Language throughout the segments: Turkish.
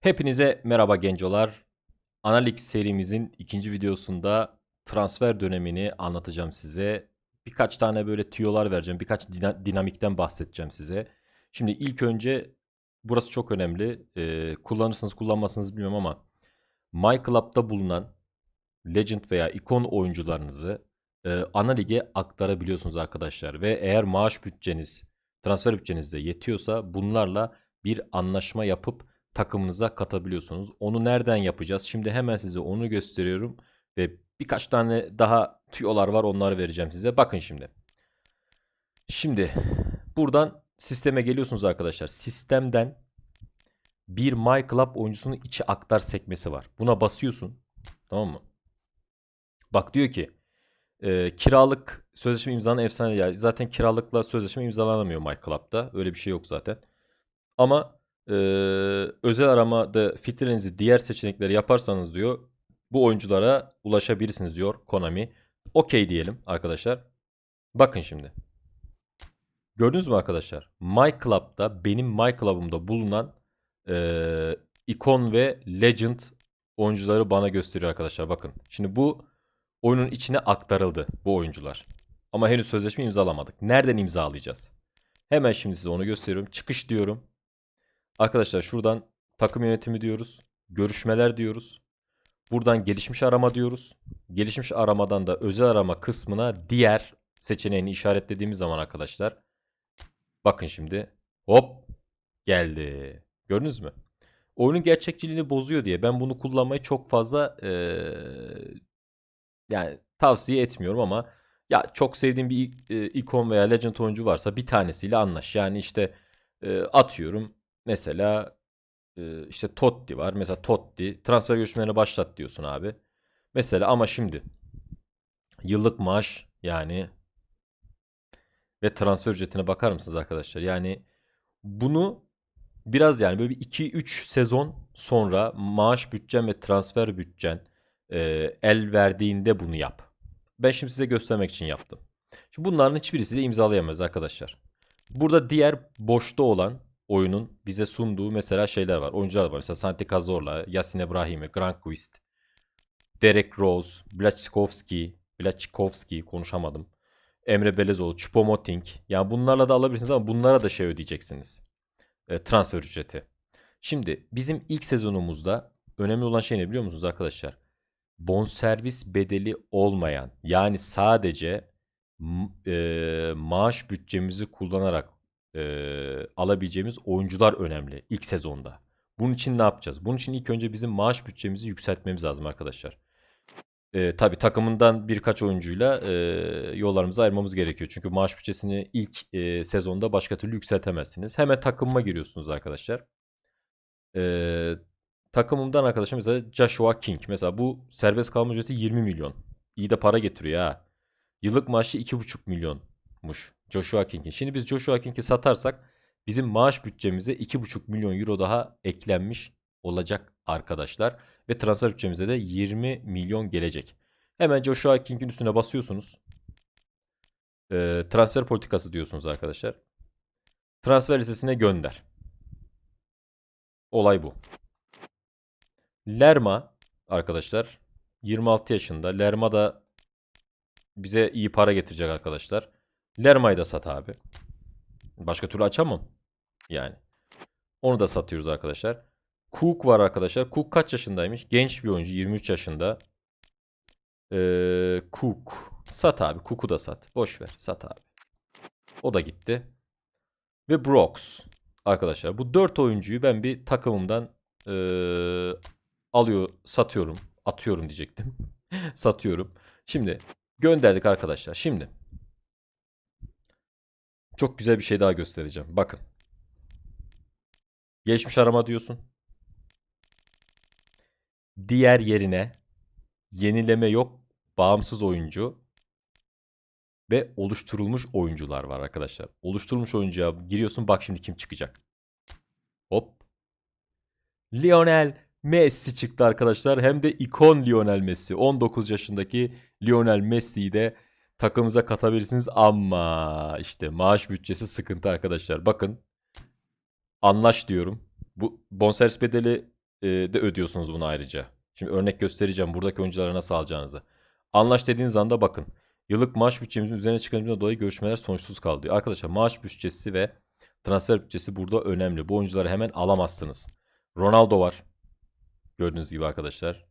Hepinize merhaba gencolar. Analik serimizin ikinci videosunda transfer dönemini anlatacağım size. Birkaç tane böyle tüyolar vereceğim. Birkaç dina- dinamikten bahsedeceğim size. Şimdi ilk önce burası çok önemli. Ee, kullanırsınız kullanmazsınız bilmiyorum ama MyClub'da bulunan Legend veya ikon oyuncularınızı e, ana lige aktarabiliyorsunuz arkadaşlar. Ve eğer maaş bütçeniz, transfer bütçeniz de yetiyorsa bunlarla bir anlaşma yapıp takımınıza katabiliyorsunuz. Onu nereden yapacağız? Şimdi hemen size onu gösteriyorum ve birkaç tane daha tüyolar var onları vereceğim size. Bakın şimdi. Şimdi buradan sisteme geliyorsunuz arkadaşlar. Sistemden bir My Club oyuncusunun içi aktar sekmesi var. Buna basıyorsun. Tamam mı? Bak diyor ki e, kiralık sözleşme imzalan efsane ya zaten kiralıkla sözleşme imzalanamıyor My Club'da. Öyle bir şey yok zaten. Ama e, özel aramada filtrenizi diğer seçenekleri yaparsanız diyor bu oyunculara ulaşabilirsiniz diyor Konami. Okey diyelim arkadaşlar. Bakın şimdi. Gördünüz mü arkadaşlar? My Club'da benim My Club'ımda bulunan e, ikon ve legend oyuncuları bana gösteriyor arkadaşlar. Bakın. Şimdi bu oyunun içine aktarıldı bu oyuncular. Ama henüz sözleşme imzalamadık. Nereden imzalayacağız? Hemen şimdi size onu gösteriyorum. Çıkış diyorum. Arkadaşlar şuradan takım yönetimi diyoruz. Görüşmeler diyoruz. Buradan gelişmiş arama diyoruz. Gelişmiş aramadan da özel arama kısmına diğer seçeneğini işaretlediğimiz zaman arkadaşlar. Bakın şimdi. Hop geldi. Gördünüz mü? Oyunun gerçekçiliğini bozuyor diye ben bunu kullanmayı çok fazla eee, yani tavsiye etmiyorum ama ya çok sevdiğim bir ikon veya legend oyuncu varsa bir tanesiyle anlaş. Yani işte e, atıyorum mesela işte Totti var. Mesela Totti transfer görüşmelerini başlat diyorsun abi. Mesela ama şimdi yıllık maaş yani ve transfer ücretine bakar mısınız arkadaşlar? Yani bunu biraz yani böyle bir 2-3 sezon sonra maaş bütçen ve transfer bütçen e, el verdiğinde bunu yap. Ben şimdi size göstermek için yaptım. Şimdi bunların hiçbirisiyle imzalayamayız arkadaşlar. Burada diğer boşta olan oyunun bize sunduğu mesela şeyler var. Oyuncular var. Mesela Santi Cazorla, Yasin Ebrahimi, Granqvist, Derek Rose, Blachkovski, Blachkovski konuşamadım. Emre Belezoğlu, Choupo-Moting. Yani bunlarla da alabilirsiniz ama bunlara da şey ödeyeceksiniz. E, transfer ücreti. Şimdi bizim ilk sezonumuzda önemli olan şey ne biliyor musunuz arkadaşlar? Bonservis bedeli olmayan yani sadece e, maaş bütçemizi kullanarak e, alabileceğimiz oyuncular önemli ilk sezonda. Bunun için ne yapacağız? Bunun için ilk önce bizim maaş bütçemizi yükseltmemiz lazım arkadaşlar. E, tabii takımından birkaç oyuncuyla e, yollarımızı ayırmamız gerekiyor. Çünkü maaş bütçesini ilk e, sezonda başka türlü yükseltemezsiniz. Hemen takımıma giriyorsunuz arkadaşlar. E, takımımdan arkadaşım mesela Joshua King. Mesela bu serbest kalma ücreti 20 milyon. İyi de para getiriyor ha. Yıllık maaşı 2,5 milyonmuş Joshua King'in. Şimdi biz Joshua King'i satarsak bizim maaş bütçemize 2,5 milyon euro daha eklenmiş olacak arkadaşlar. Ve transfer bütçemize de 20 milyon gelecek. Hemen Joshua King'in üstüne basıyorsunuz. Ee, transfer politikası diyorsunuz arkadaşlar. Transfer listesine gönder. Olay bu. Lerma arkadaşlar 26 yaşında. Lerma da bize iyi para getirecek arkadaşlar. Lerma'yı da sat abi. Başka türlü açamam. Yani. Onu da satıyoruz arkadaşlar. Cook var arkadaşlar. Cook kaç yaşındaymış? Genç bir oyuncu. 23 yaşında. Ee, Cook. Sat abi. Cook'u da sat. Boş ver. Sat abi. O da gitti. Ve Brooks. Arkadaşlar bu 4 oyuncuyu ben bir takımımdan ee, alıyor, satıyorum. Atıyorum diyecektim. satıyorum. Şimdi gönderdik arkadaşlar. Şimdi çok güzel bir şey daha göstereceğim. Bakın. Geçmiş arama diyorsun. Diğer yerine yenileme yok. Bağımsız oyuncu ve oluşturulmuş oyuncular var arkadaşlar. Oluşturulmuş oyuncuya giriyorsun bak şimdi kim çıkacak. Hop. Lionel Messi çıktı arkadaşlar. Hem de ikon Lionel Messi. 19 yaşındaki Lionel Messi'yi de takımıza katabilirsiniz ama işte maaş bütçesi sıkıntı arkadaşlar. Bakın anlaş diyorum. Bu bonservis bedeli e, de ödüyorsunuz bunu ayrıca. Şimdi örnek göstereceğim buradaki oyunculara nasıl alacağınızı. Anlaş dediğiniz anda bakın. Yıllık maaş bütçemizin üzerine çıkarılmasından dolayı görüşmeler sonuçsuz kaldı. Arkadaşlar maaş bütçesi ve transfer bütçesi burada önemli. Bu oyuncuları hemen alamazsınız. Ronaldo var. Gördüğünüz gibi arkadaşlar.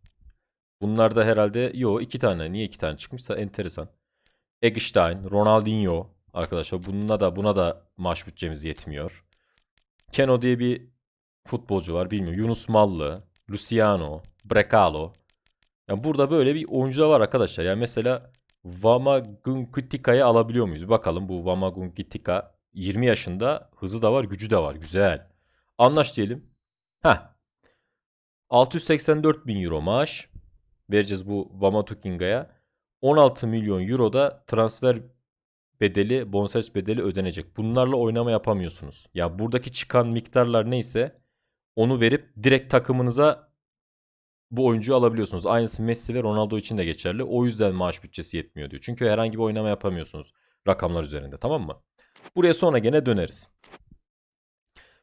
Bunlar da herhalde yo iki tane. Niye iki tane çıkmışsa enteresan. Eggestein, Ronaldinho arkadaşlar. Bununla da buna da maaş bütçemiz yetmiyor. Keno diye bir futbolcu var bilmiyorum. Yunus Mallı, Luciano, Brecalo. Yani burada böyle bir oyuncu da var arkadaşlar. Yani mesela Vamagunkitika'yı alabiliyor muyuz? Bakalım bu Vamagunkitika 20 yaşında hızı da var, gücü de var. Güzel. Anlaş diyelim. Heh. 684 bin euro maaş vereceğiz bu Vamatukinga'ya. 16 milyon euro da transfer bedeli, bonservis bedeli ödenecek. Bunlarla oynama yapamıyorsunuz. Ya buradaki çıkan miktarlar neyse onu verip direkt takımınıza bu oyuncuyu alabiliyorsunuz. Aynısı Messi ve Ronaldo için de geçerli. O yüzden maaş bütçesi yetmiyor diyor. Çünkü herhangi bir oynama yapamıyorsunuz rakamlar üzerinde tamam mı? Buraya sonra gene döneriz.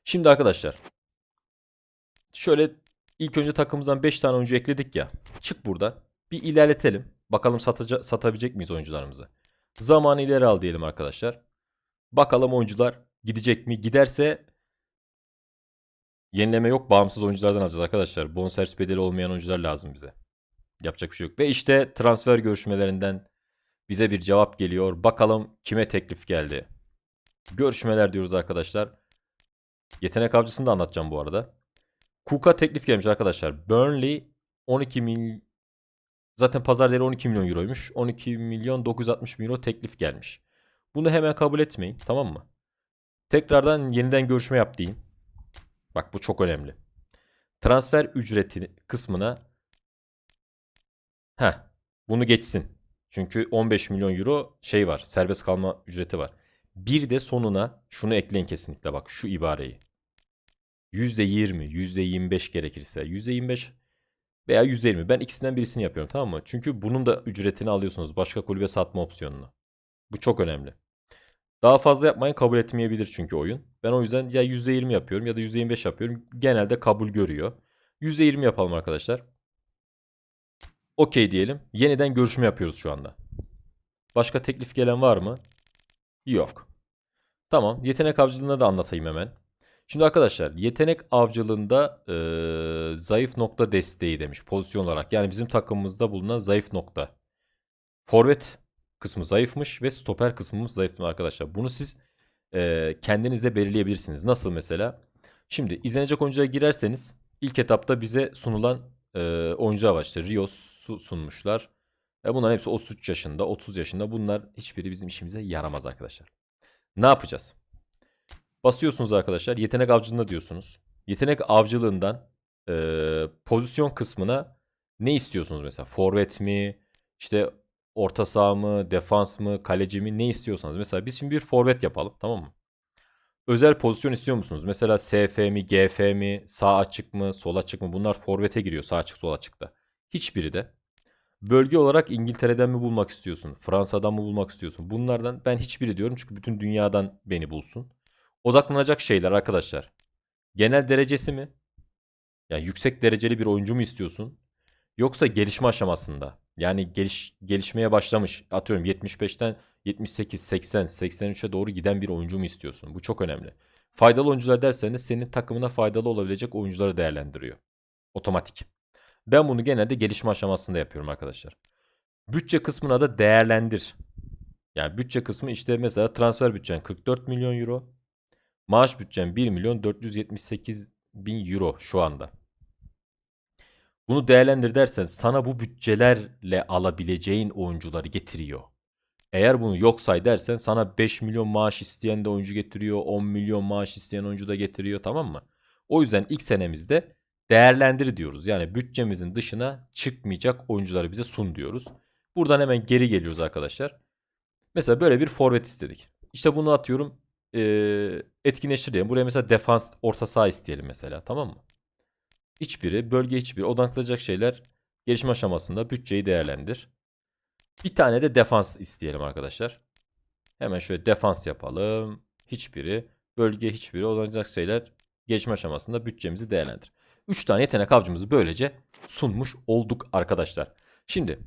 Şimdi arkadaşlar şöyle ilk önce takımımızdan 5 tane oyuncu ekledik ya. Çık burada. Bir ilerletelim. Bakalım sataca- satabilecek miyiz oyuncularımızı? Zamanı ileri al diyelim arkadaşlar. Bakalım oyuncular gidecek mi? Giderse yenileme yok. Bağımsız oyunculardan alacağız arkadaşlar. Bonservis bedeli olmayan oyuncular lazım bize. Yapacak bir şey yok. Ve işte transfer görüşmelerinden bize bir cevap geliyor. Bakalım kime teklif geldi. Görüşmeler diyoruz arkadaşlar. Yetenek avcısını da anlatacağım bu arada. Cook'a teklif gelmiş arkadaşlar. Burnley 12 mil zaten pazar değeri 12 milyon euroymuş. 12 milyon 960 bin euro teklif gelmiş. Bunu hemen kabul etmeyin tamam mı? Tekrardan yeniden görüşme yap deyin. Bak bu çok önemli. Transfer ücreti kısmına Heh, bunu geçsin. Çünkü 15 milyon euro şey var. Serbest kalma ücreti var. Bir de sonuna şunu ekleyin kesinlikle bak şu ibareyi. %20, %25 gerekirse. %25 veya %20. Ben ikisinden birisini yapıyorum tamam mı? Çünkü bunun da ücretini alıyorsunuz. Başka kulübe satma opsiyonunu. Bu çok önemli. Daha fazla yapmayı kabul etmeyebilir çünkü oyun. Ben o yüzden ya %20 yapıyorum ya da %25 yapıyorum. Genelde kabul görüyor. %20 yapalım arkadaşlar. Okey diyelim. Yeniden görüşme yapıyoruz şu anda. Başka teklif gelen var mı? Yok. Tamam. Yetenek avcılığında da anlatayım hemen. Şimdi arkadaşlar yetenek avcılığında eee, zayıf nokta desteği demiş pozisyon olarak. Yani bizim takımımızda bulunan zayıf nokta. Forvet kısmı zayıfmış ve stoper kısmımız zayıf arkadaşlar. Bunu siz eee kendinize belirleyebilirsiniz. Nasıl mesela? Şimdi izlenecek oyuncuya girerseniz ilk etapta bize sunulan oyuncular var. İşte Rios su- sunmuşlar. E bunların hepsi 33 yaşında, 30 yaşında. Bunlar hiçbiri bizim işimize yaramaz arkadaşlar. Ne yapacağız? Basıyorsunuz arkadaşlar. Yetenek avcılığında diyorsunuz. Yetenek avcılığından eee, pozisyon kısmına ne istiyorsunuz mesela? Forvet mi? İşte orta saha mı? Defans mı? Kaleci mi? Ne istiyorsanız. Mesela biz şimdi bir forvet yapalım. Tamam mı? Özel pozisyon istiyor musunuz? Mesela SF mi? GF mi? Sağ açık mı? Sol açık mı? Bunlar forvete giriyor. Sağ açık, sol açıkta. Hiçbiri de. Bölge olarak İngiltere'den mi bulmak istiyorsun? Fransa'dan mı bulmak istiyorsun? Bunlardan ben hiçbiri diyorum çünkü bütün dünyadan beni bulsun. Odaklanacak şeyler arkadaşlar. Genel derecesi mi? Yani yüksek dereceli bir oyuncu mu istiyorsun? Yoksa gelişme aşamasında. Yani geliş, gelişmeye başlamış. Atıyorum 75'ten 78, 80, 83'e doğru giden bir oyuncu mu istiyorsun? Bu çok önemli. Faydalı oyuncular derseniz senin takımına faydalı olabilecek oyuncuları değerlendiriyor. Otomatik. Ben bunu genelde gelişme aşamasında yapıyorum arkadaşlar. Bütçe kısmına da değerlendir. Yani bütçe kısmı işte mesela transfer bütçen 44 milyon euro. Maaş bütçen 1 milyon 478 bin euro şu anda. Bunu değerlendir dersen sana bu bütçelerle alabileceğin oyuncuları getiriyor. Eğer bunu yok say dersen sana 5 milyon maaş isteyen de oyuncu getiriyor. 10 milyon maaş isteyen oyuncu da getiriyor tamam mı? O yüzden ilk senemizde değerlendir diyoruz. Yani bütçemizin dışına çıkmayacak oyuncuları bize sun diyoruz. Buradan hemen geri geliyoruz arkadaşlar. Mesela böyle bir forvet istedik. İşte bunu atıyorum eee etkinleştir diyelim. Buraya mesela defans orta saha isteyelim mesela tamam mı? Hiçbiri bölge hiçbiri odaklanacak şeyler gelişme aşamasında bütçeyi değerlendir. Bir tane de defans isteyelim arkadaşlar. Hemen şöyle defans yapalım. Hiçbiri bölge hiçbiri odaklanacak şeyler gelişme aşamasında bütçemizi değerlendir. 3 tane yetenek avcımızı böylece sunmuş olduk arkadaşlar. Şimdi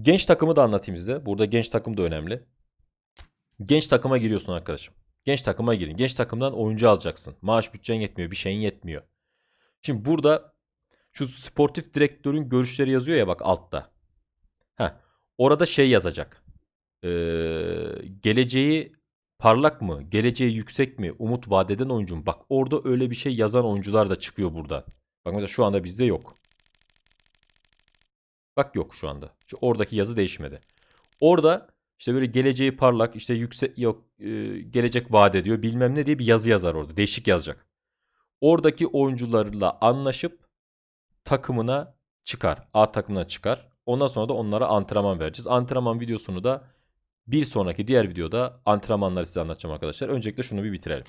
genç takımı da anlatayım size. Burada genç takım da önemli. Genç takıma giriyorsun arkadaşım. Genç takıma girin. Genç takımdan oyuncu alacaksın. Maaş bütçen yetmiyor. Bir şeyin yetmiyor. Şimdi burada şu sportif direktörün görüşleri yazıyor ya bak altta. Heh, orada şey yazacak. Ee, geleceği parlak mı? Geleceği yüksek mi? Umut vadeden oyuncu mu? Bak orada öyle bir şey yazan oyuncular da çıkıyor burada. Bak mesela şu anda bizde yok. Bak yok şu anda. Şu oradaki yazı değişmedi. Orada işte böyle geleceği parlak işte yüksek yok e, gelecek vaat ediyor bilmem ne diye bir yazı yazar orada. Değişik yazacak. Oradaki oyuncularla anlaşıp takımına çıkar. A takımına çıkar. Ondan sonra da onlara antrenman vereceğiz. Antrenman videosunu da bir sonraki diğer videoda antrenmanları size anlatacağım arkadaşlar. Öncelikle şunu bir bitirelim.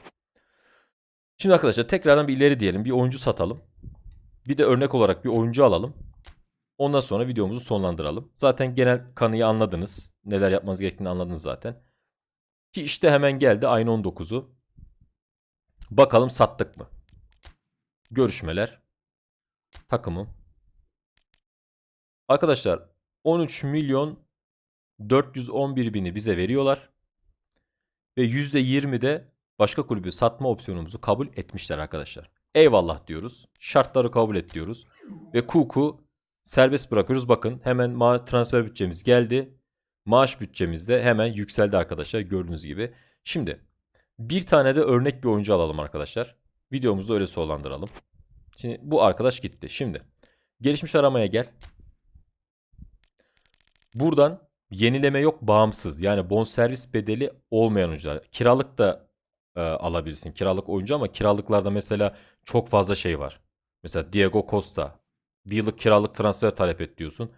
Şimdi arkadaşlar tekrardan bir ileri diyelim. Bir oyuncu satalım. Bir de örnek olarak bir oyuncu alalım. Ondan sonra videomuzu sonlandıralım. Zaten genel kanıyı anladınız. Neler yapmanız gerektiğini anladınız zaten. Ki işte hemen geldi ayın 19'u. Bakalım sattık mı? Görüşmeler. Takımım. Arkadaşlar 13 milyon 411 bini bize veriyorlar. Ve %20 de başka kulübü satma opsiyonumuzu kabul etmişler arkadaşlar. Eyvallah diyoruz. Şartları kabul et diyoruz. Ve Kuku serbest bırakıyoruz. Bakın hemen ma- transfer bütçemiz geldi. Maaş bütçemiz de hemen yükseldi arkadaşlar gördüğünüz gibi. Şimdi bir tane de örnek bir oyuncu alalım arkadaşlar. Videomuzu öyle sonlandıralım. Şimdi bu arkadaş gitti. Şimdi gelişmiş aramaya gel. Buradan yenileme yok bağımsız. Yani bonservis bedeli olmayan oyuncular. Kiralık da e, alabilirsin. Kiralık oyuncu ama kiralıklarda mesela çok fazla şey var. Mesela Diego Costa. Bir yıllık kiralık transfer talep et diyorsun.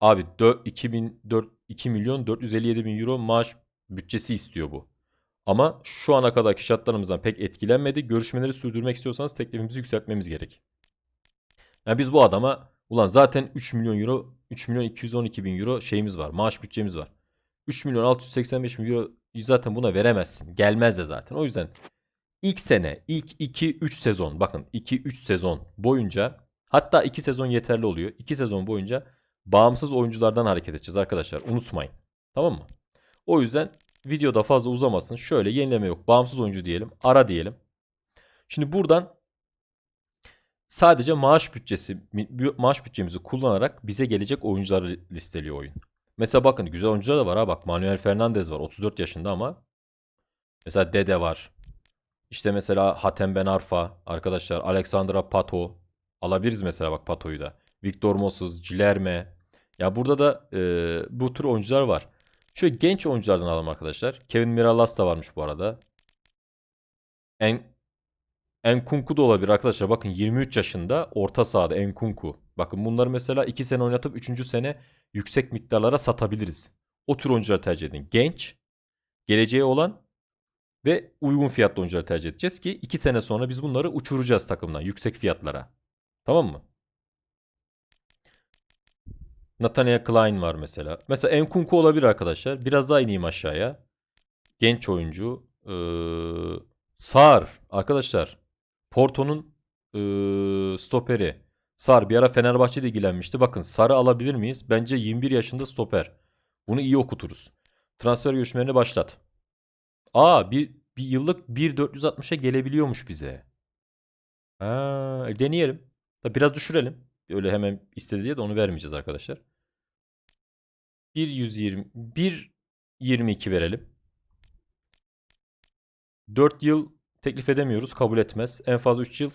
Abi 4, 2004, 2 milyon 457 bin euro maaş bütçesi istiyor bu. Ama şu ana kadarki şartlarımızdan pek etkilenmedi. Görüşmeleri sürdürmek istiyorsanız teklifimizi yükseltmemiz gerek. Yani biz bu adama ulan zaten 3 milyon euro 3 milyon 212 bin euro şeyimiz var. Maaş bütçemiz var. 3 milyon 685 bin euro zaten buna veremezsin. Gelmez de zaten. O yüzden ilk sene, ilk 2-3 sezon bakın 2-3 sezon boyunca hatta 2 sezon yeterli oluyor. 2 sezon boyunca bağımsız oyunculardan hareket edeceğiz arkadaşlar. Unutmayın. Tamam mı? O yüzden videoda fazla uzamasın. Şöyle yenileme yok. Bağımsız oyuncu diyelim. Ara diyelim. Şimdi buradan sadece maaş bütçesi maaş bütçemizi kullanarak bize gelecek oyuncuları listeliyor oyun. Mesela bakın güzel oyuncular da var ha bak Manuel Fernandez var 34 yaşında ama mesela Dede var. İşte mesela Hatem Ben Arfa arkadaşlar Alexandra Pato alabiliriz mesela bak Pato'yu da. Victor Moses, Cilerme. Ya burada da e, bu tür oyuncular var. Şöyle genç oyunculardan alalım arkadaşlar. Kevin Miralas da varmış bu arada. En Enkunku da olabilir arkadaşlar. Bakın 23 yaşında orta sahada Enkunku. Bakın bunları mesela 2 sene oynatıp 3. sene yüksek miktarlara satabiliriz. O tür oyuncuları tercih edin. Genç, geleceği olan ve uygun fiyatlı oyuncuları tercih edeceğiz ki 2 sene sonra biz bunları uçuracağız takımdan yüksek fiyatlara. Tamam mı? Nathaniel Klein var mesela. Mesela Enkunku olabilir arkadaşlar. Biraz daha ineyim aşağıya. Genç oyuncu. Ee, Sar arkadaşlar. Porto'nun ee, stoperi. Sar bir ara Fenerbahçe'de ilgilenmişti. Bakın Sar'ı alabilir miyiz? Bence 21 yaşında stoper. Bunu iyi okuturuz. Transfer görüşmelerini başlat. Aa bir, bir yıllık 1.460'a gelebiliyormuş bize. Ha, e, deneyelim. Da biraz düşürelim. Öyle hemen istedi diye de onu vermeyeceğiz arkadaşlar. 1.120 1.22 verelim. 4 yıl teklif edemiyoruz. Kabul etmez. En fazla 3 yıl.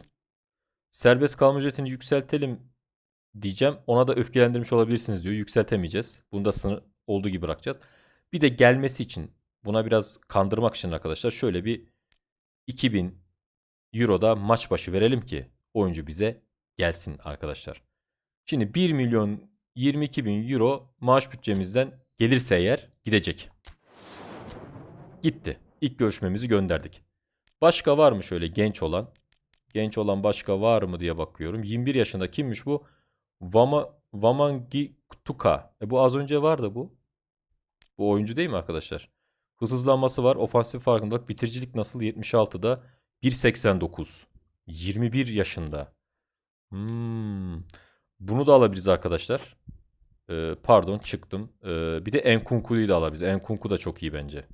Serbest kalma ücretini yükseltelim diyeceğim. Ona da öfkelendirmiş olabilirsiniz diyor. Yükseltemeyeceğiz. Bunu da sınır olduğu gibi bırakacağız. Bir de gelmesi için buna biraz kandırmak için arkadaşlar şöyle bir 2000 Euro'da maç başı verelim ki oyuncu bize gelsin arkadaşlar. Şimdi 1 milyon 22 bin euro maaş bütçemizden gelirse eğer gidecek. Gitti. İlk görüşmemizi gönderdik. Başka var mı şöyle genç olan? Genç olan başka var mı diye bakıyorum. 21 yaşında kimmiş bu? Vama, Vamangi Tuka. E bu az önce vardı bu. Bu oyuncu değil mi arkadaşlar? Hızlanması var. Ofansif farkındalık. Bitiricilik nasıl? 76'da. 1.89. 21 yaşında. Hmm. Bunu da alabiliriz arkadaşlar. Ee, pardon çıktım. Ee, bir de Enkunku'yu da alabiliriz. Enkunku da çok iyi bence.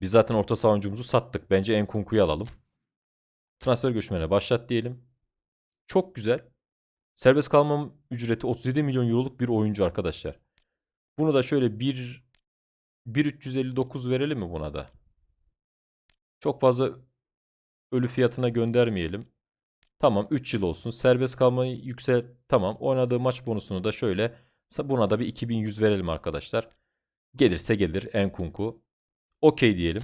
Biz zaten orta saha oyuncumuzu sattık. Bence Enkunku'yu alalım. Transfer görüşmelerine başlat diyelim. Çok güzel. Serbest kalma ücreti 37 milyon euroluk bir oyuncu arkadaşlar. Bunu da şöyle 1 1359 verelim mi buna da? Çok fazla ölü fiyatına göndermeyelim. Tamam 3 yıl olsun. Serbest kalmayı yüksel. Tamam. Oynadığı maç bonusunu da şöyle buna da bir 2100 verelim arkadaşlar. Gelirse gelir Enkunku. Okey diyelim.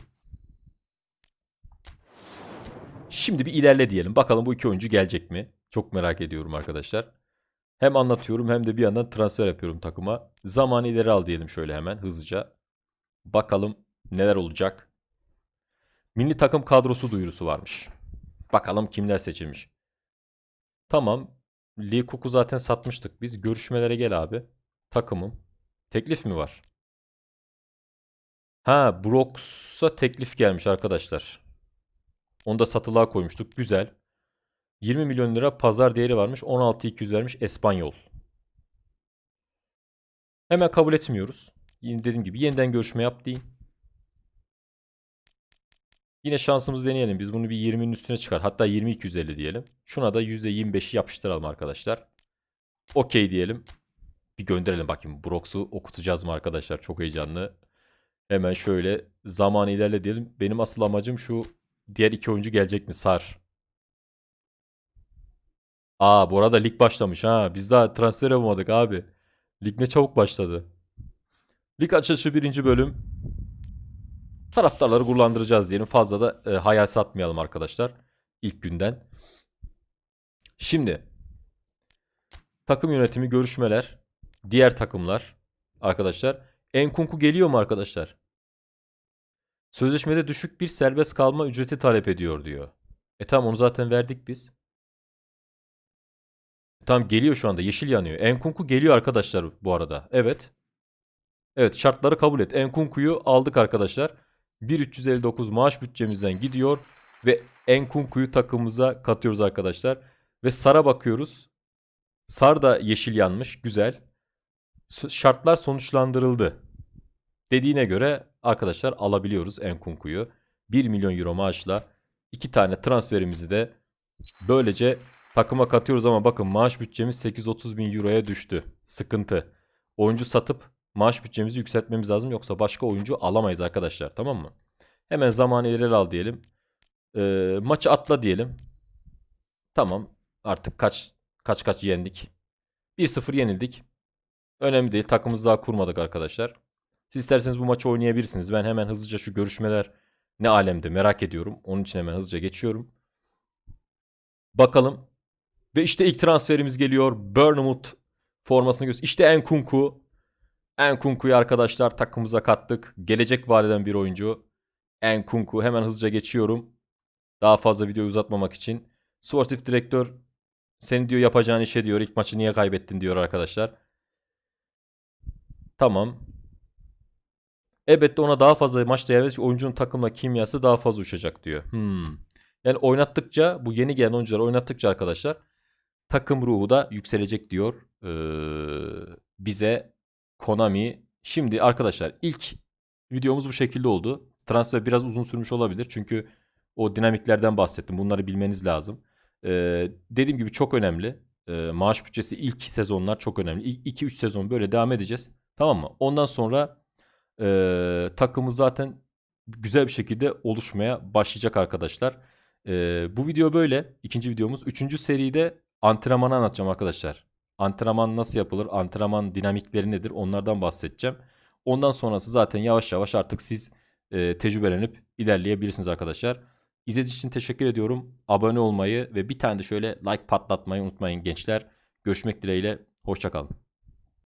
Şimdi bir ilerle diyelim. Bakalım bu iki oyuncu gelecek mi? Çok merak ediyorum arkadaşlar. Hem anlatıyorum hem de bir yandan transfer yapıyorum takıma. Zamanı ileri al diyelim şöyle hemen hızlıca. Bakalım neler olacak. Milli takım kadrosu duyurusu varmış. Bakalım kimler seçilmiş. Tamam. Lee Cook'u zaten satmıştık biz. Görüşmelere gel abi. Takımım. Teklif mi var? Ha Brox'a teklif gelmiş arkadaşlar. Onu da satılığa koymuştuk. Güzel. 20 milyon lira pazar değeri varmış. 16.200 vermiş Espanyol. Hemen kabul etmiyoruz. Dediğim gibi yeniden görüşme yap deyin. Yine şansımızı deneyelim. Biz bunu bir 20'nin üstüne çıkar. Hatta 20-250 diyelim. Şuna da %25'i yapıştıralım arkadaşlar. Okey diyelim. Bir gönderelim bakayım. Brox'u okutacağız mı arkadaşlar? Çok heyecanlı. Hemen şöyle zaman ilerle diyelim. Benim asıl amacım şu diğer iki oyuncu gelecek mi? Sar. Aa bu arada lig başlamış ha. Biz daha transfer yapamadık abi. Lig ne çabuk başladı. Lig açılışı birinci bölüm. Taraftarları gururlandıracağız diyelim. Fazla da e, hayal satmayalım arkadaşlar. İlk günden. Şimdi takım yönetimi görüşmeler. Diğer takımlar arkadaşlar. Enkunku geliyor mu arkadaşlar? Sözleşmede düşük bir serbest kalma ücreti talep ediyor diyor. E tamam onu zaten verdik biz. Tamam geliyor şu anda. Yeşil yanıyor. Enkunku geliyor arkadaşlar bu arada. Evet. Evet şartları kabul et. Enkunku'yu aldık arkadaşlar. 1359 maaş bütçemizden gidiyor. Ve Enkunku'yu takımımıza katıyoruz arkadaşlar. Ve Sar'a bakıyoruz. Sar da yeşil yanmış. Güzel. Şartlar sonuçlandırıldı. Dediğine göre arkadaşlar alabiliyoruz Enkunku'yu. 1 milyon euro maaşla iki tane transferimizi de böylece takıma katıyoruz ama bakın maaş bütçemiz 830 bin euroya düştü. Sıkıntı. Oyuncu satıp maaş bütçemizi yükseltmemiz lazım yoksa başka oyuncu alamayız arkadaşlar tamam mı? Hemen zamanı ileri al diyelim. Ee, maçı atla diyelim. Tamam artık kaç kaç kaç yendik. 1-0 yenildik. Önemli değil takımımızı daha kurmadık arkadaşlar. Siz isterseniz bu maçı oynayabilirsiniz. Ben hemen hızlıca şu görüşmeler ne alemde merak ediyorum. Onun için hemen hızlıca geçiyorum. Bakalım. Ve işte ilk transferimiz geliyor. Bournemouth formasını göster. İşte Enkunku. Enkunku'yu arkadaşlar takımımıza kattık. Gelecek vadeden bir oyuncu. Enkunku hemen hızlıca geçiyorum. Daha fazla videoyu uzatmamak için. Sportif direktör senin diyor yapacağın işe diyor. İlk maçı niye kaybettin diyor arkadaşlar. Tamam. Elbette ona daha fazla maçta yer verecek oyuncunun takımla kimyası daha fazla uçacak diyor. Hmm. Yani oynattıkça bu yeni gelen oyuncuları oynattıkça arkadaşlar takım ruhu da yükselecek diyor ee, bize Konami. Şimdi arkadaşlar ilk videomuz bu şekilde oldu. Transfer biraz uzun sürmüş olabilir çünkü o dinamiklerden bahsettim. Bunları bilmeniz lazım. Ee, dediğim gibi çok önemli. Ee, maaş bütçesi ilk sezonlar çok önemli. İlk 2-3 sezon böyle devam edeceğiz. Tamam mı? Ondan sonra e, takımı zaten güzel bir şekilde oluşmaya başlayacak arkadaşlar. E, bu video böyle. İkinci videomuz. Üçüncü seride antrenmanı anlatacağım arkadaşlar. Antrenman nasıl yapılır? Antrenman dinamikleri nedir? Onlardan bahsedeceğim. Ondan sonrası zaten yavaş yavaş artık siz e, tecrübelenip ilerleyebilirsiniz arkadaşlar. İzlediğiniz için teşekkür ediyorum. Abone olmayı ve bir tane de şöyle like patlatmayı unutmayın gençler. Görüşmek dileğiyle. Hoşçakalın.